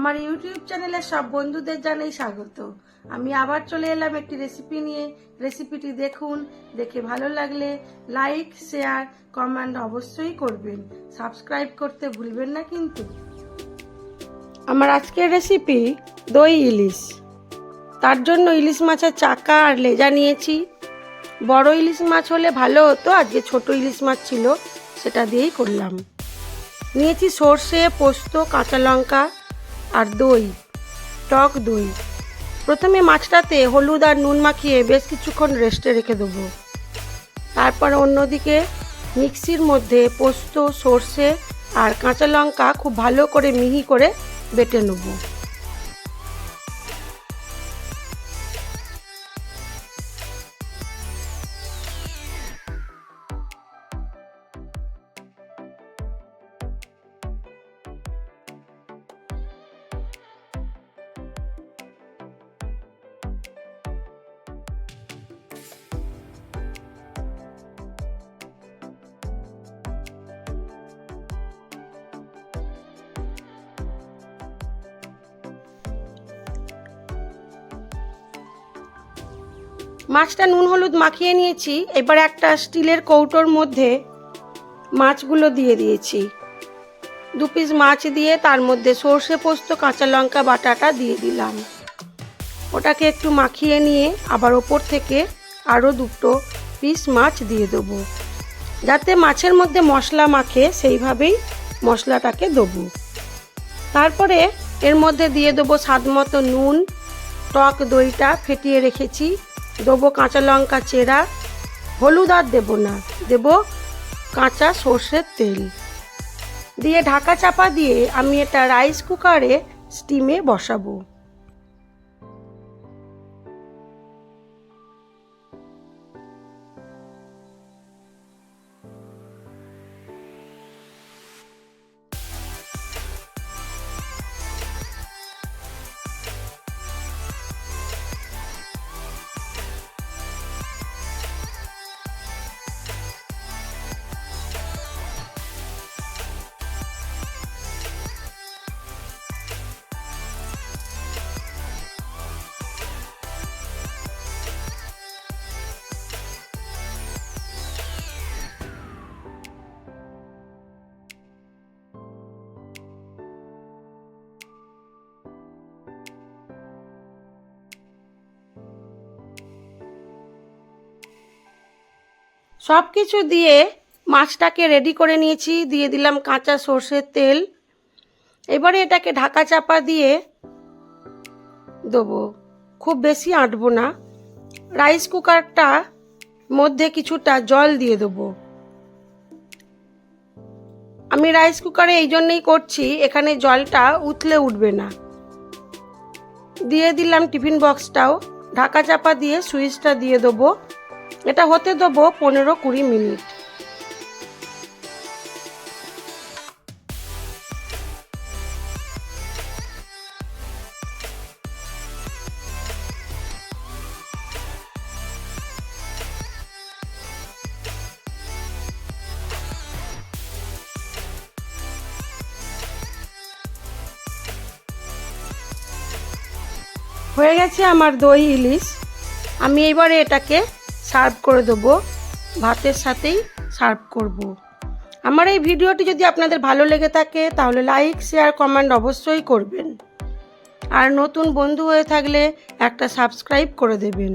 আমার ইউটিউব চ্যানেলে সব বন্ধুদের জানাই স্বাগত। আমি আবার চলে এলাম একটি রেসিপি নিয়ে। রেসিপিটি দেখুন, দেখে ভালো লাগলে লাইক শেয়ার কমেন্ট অবশ্যই করবেন। সাবস্ক্রাইব করতে ভুলবেন না কিন্তু। আমার আজকের রেসিপি দই ইলিশ। তার জন্য ইলিশ মাছের চাকা আর লেজা নিয়েছি। বড় ইলিশ মাছ হলে ভালো হতো আজকে ছোট ইলিশ মাছ ছিল সেটা দিয়েই করলাম। নিয়েছি সর্ষে, পোস্ত, কাঁচা লঙ্কা। আর দই, টক দই। প্রথমে মাছটাতে হলুদ আর নুন মাখিয়ে বেশ কিছুক্ষণ রেস্টে রেখে দেবো। তারপর অন্যদিকে মিক্সির মধ্যে পোস্ত, সর্ষে আর কাঁচা লঙ্কা খুব ভালো করে মিহি করে বেটে নেব। মাছটা নুন হলুদ মাখিয়ে নিয়েছি, এবার একটা স্টিলের কৌটোর মধ্যে মাছগুলো দিয়ে দিয়েছি। দু পিস মাছ দিয়ে তার মধ্যে সর্ষে পোস্ত, কাঁচা লঙ্কা বাটাটা দিয়ে দিলাম। ওটাকে একটু মাখিয়ে নিয়ে আবার ওপর থেকে আরও দুটো পিস মাছ দিয়ে দেবো। যাতে মাছের মধ্যে মশলা মাখে, সেইভাবেই মশলাটাকে দেবো। তারপরে এর মধ্যে দিয়ে দেবো স্বাদ মতো নুন, টক দইটা ফেটিয়ে রেখেছি। দেবো কাঁচা লঙ্কা চেরা, হলুদ আর দেবো না, দেব কাঁচা সর্ষের তেল। দিয়ে ঢাকা চাপা দিয়ে আমি এটা রাইস কুকারে স্টিমে বসাবো। সব কিছু দিয়ে মাছটাকে রেডি করে নিয়েছি। দিয়ে দিলাম কাঁচা সর্ষের তেল। এবারে এটাকে ঢাকা চাপা দিয়ে দেবো। খুব বেশি আঁটবো না। রাইস কুকারটা মধ্যে কিছুটা জল দিয়ে দেবো। আমি রাইস কুকারে এই জন্যই করছি, এখানে জলটা উতলে উঠবে না। দিয়ে দিলাম টিফিন বক্সটাও ঢাকা চাপা দিয়ে সুইচটা দিয়ে দেবো। এটা হতে দেবো পনেরো কুড়ি মিনিট। হয়ে গেছে আমার দই ইলিশ। আমি এবারে এটাকে সার্ভ করে দেবো। ভাতের সাথেই সার্ভ করব। আমার এই ভিডিওটি যদি আপনাদের ভালো লেগে থাকে, তাহলে লাইক, শেয়ার, কমেন্ট অবশ্যই করবেন। আর নতুন বন্ধু হয়ে থাকলে একটা সাবস্ক্রাইব করে দেবেন।